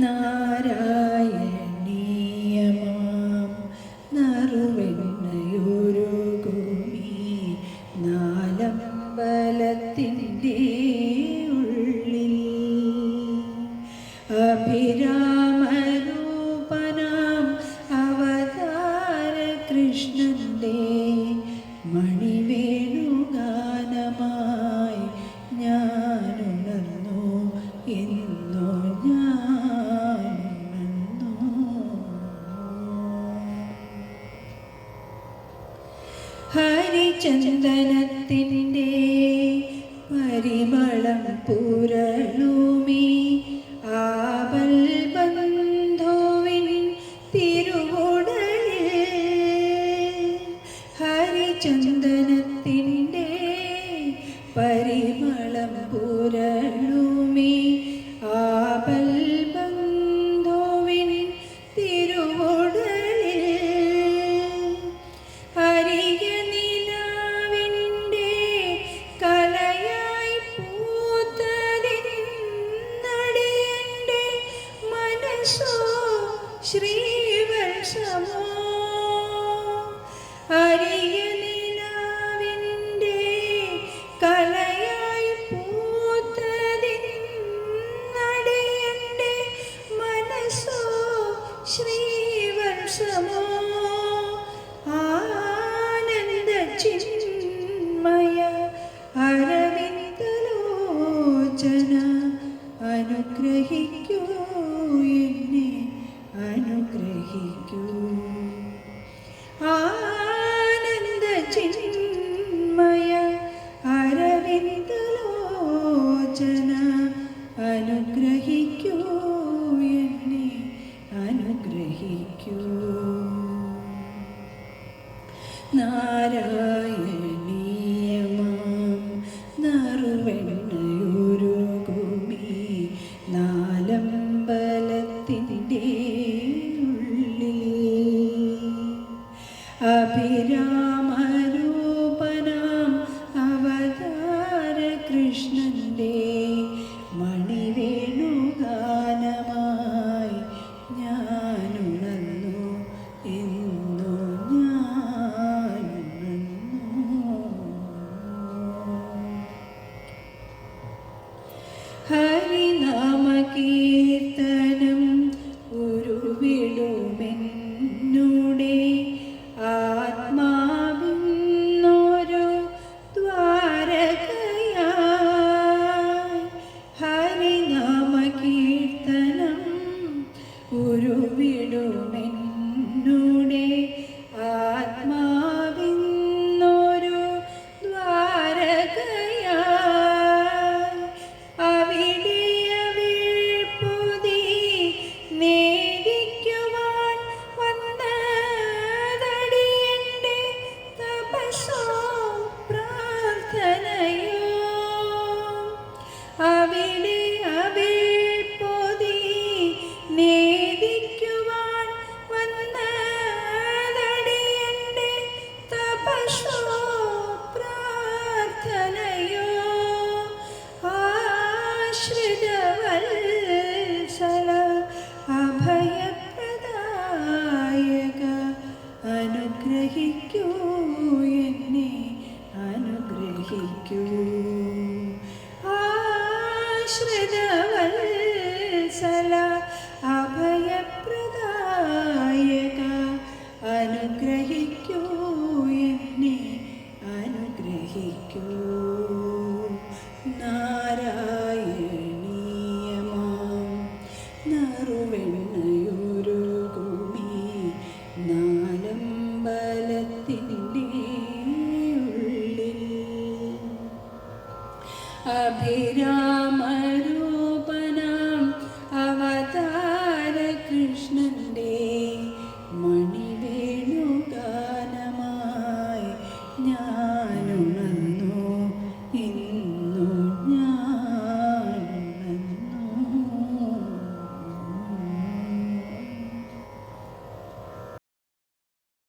നാരായണീയമാം. നറുവെണ്ണയൊരുകുമി നാലമ്പലത്തിന്റെ ഹരിചന്ദനത്തിന്റെ പരിമളം പുരളൂമി ആവൽ അനുഗ്രഹിക്കൂ എന്നെ അനുഗ്രഹിക്കൂ. ആനന്ദ ചിന്മയ അരവിന്ദലോചന അനുഗ്രഹിക്കൂ എന്നെ അനുഗ്രഹിക്കൂ. നാരായണീയമാം ഉള്ളിൽ അഭിരാമരൂപനാം അവതാര കൃഷ്ണന്റെ ഉരുവിടുമെന്നുടെ ആശ്രിതവത്സല അഭയപ്രദായക. അനുഗ്രഹിക്കൂ എന്നെ അനുഗ്രഹിക്കൂ. നാരായണീയമാം. നറുവെണ്ണയൊരുകുമി. നാലമ്പലത്തിന്റെ ഉള്ളിൽ. അഭിരാ Sunday